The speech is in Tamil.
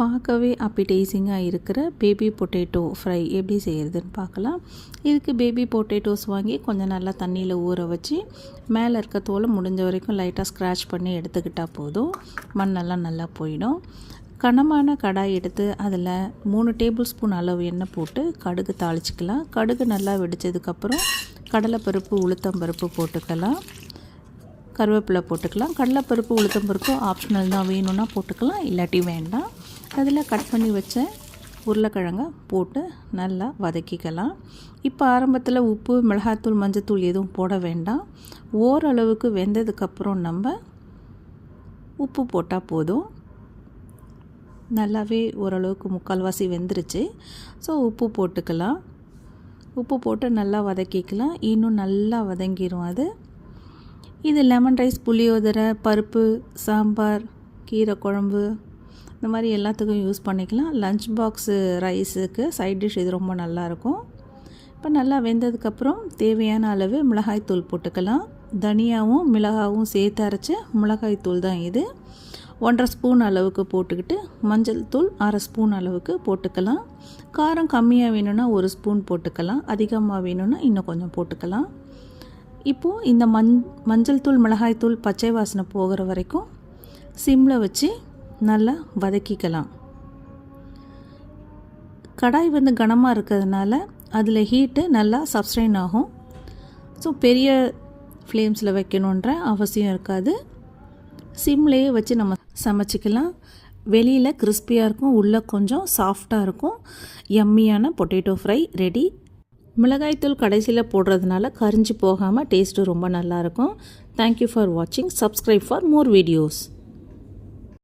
பார்க்கவே அப்பிடைசிங்காக இருக்கிற பேபி பொட்டேட்டோ ஃப்ரை எப்படி செய்கிறதுன்னு பார்க்கலாம். இதுக்கு பேபி பொட்டேட்டோஸ் வாங்கி கொஞ்சம் நல்லா தண்ணியில் ஊற வச்சு மேலே இருக்க தோலை முடிஞ்ச வரைக்கும் லைட்டாக ஸ்க்ராட்ச் பண்ணி எடுத்துக்கிட்டால் போதும். மண்ணெல்லாம் நல்லா போயிடும். கனமான கடாய் எடுத்து அதில் மூணு டேபிள் ஸ்பூன் அளவு எண்ணெய் போட்டு கடுகு தாளிச்சிக்கலாம். கடுகு நல்லா வெடித்ததுக்கப்புறம் கடலைப்பருப்பு உளுத்தம்பருப்பு போட்டுக்கலாம். கருவேப்பிலை போட்டுக்கலாம். கடலைப்பருப்பு உளுத்தம்பருப்பு ஆப்ஷனல் தான். வேணும்னா போட்டுக்கலாம். இல்லாட்டி வேண்டாம். அதில் கட் பண்ணி வச்ச உருளைக்கிழங்க போட்டு நல்லா வதக்கிக்கலாம். இப்போ ஆரம்பத்தில் உப்பு மிளகாத்தூள் மஞ்சத்தூள் எதுவும் போட வேண்டாம். ஓரளவுக்கு வெந்ததுக்கப்புறம் நம்ம உப்பு போட்டால் போதும். நல்லாவே ஓரளவுக்கு முக்கால்வாசி வெந்துருச்சு. ஸோ உப்பு போட்டுக்கலாம். உப்பு போட்டு நல்லா வதக்கிக்கலாம். இன்னும் நல்லா வதங்கிடும் அது. இது லெமன் ரைஸ் புளியோதரை பருப்பு சாம்பார் கீரை குழம்பு இந்த மாதிரி எல்லாத்துக்கும் யூஸ் பண்ணிக்கலாம். லஞ்ச் பாக்ஸு ரைஸுக்கு சைட் டிஷ் இது ரொம்ப நல்லாயிருக்கும் இப்போ நல்லா வெந்ததுக்கப்புறம் தேவையான அளவு மிளகாய்த்தூள் போட்டுக்கலாம். தனியாகவும் மிளகாவும் சேர்த்து அரைச்ச மிளகாய்த்தூள் தான் இது. ஒன்றரை ஸ்பூன் அளவுக்கு போட்டுக்கிட்டு மஞ்சள் தூள் அரை ஸ்பூன் அளவுக்கு போட்டுக்கலாம். காரம் கம்மியாக வேணும்னா ஒரு ஸ்பூன் போட்டுக்கலாம். அதிகமாக வேணும்னா இன்னும் கொஞ்சம் போட்டுக்கலாம். இப்போது இந்த மஞ் மஞ்சள் தூள் மிளகாய்த்தூள் பச்சை வாசனை போகிற வரைக்கும் சிம்மில் வச்சு நல்லா வதக்கிக்கலாம். கடாய் வந்து கனமாக இருக்கிறதுனால அதில் ஹீட்டு நல்லா சப்ஸ்டைன் ஆகும். ஸோ பெரிய ஃப்ளேம்ஸில் வைக்கணுன்ற அவசியம் இருக்காது. சிம்லேயே வச்சு நம்ம சமைச்சிக்கலாம். வெளியில் கிறிஸ்பியாக இருக்கும் உள்ளே கொஞ்சம் சாஃப்டாக இருக்கும். எம்மியான பொட்டேட்டோ ஃப்ரை ரெடி மிளகாய்த்தூள் கடைசியில் போடுறதுனால கரிஞ்சு போகாமல் டேஸ்ட்டு ரொம்ப நல்லாயிருக்கும் தேங்க்யூ ஃபார் வாட்சிங் சப்ஸ்கிரைப் ஃபார் மோர் வீடியோஸ்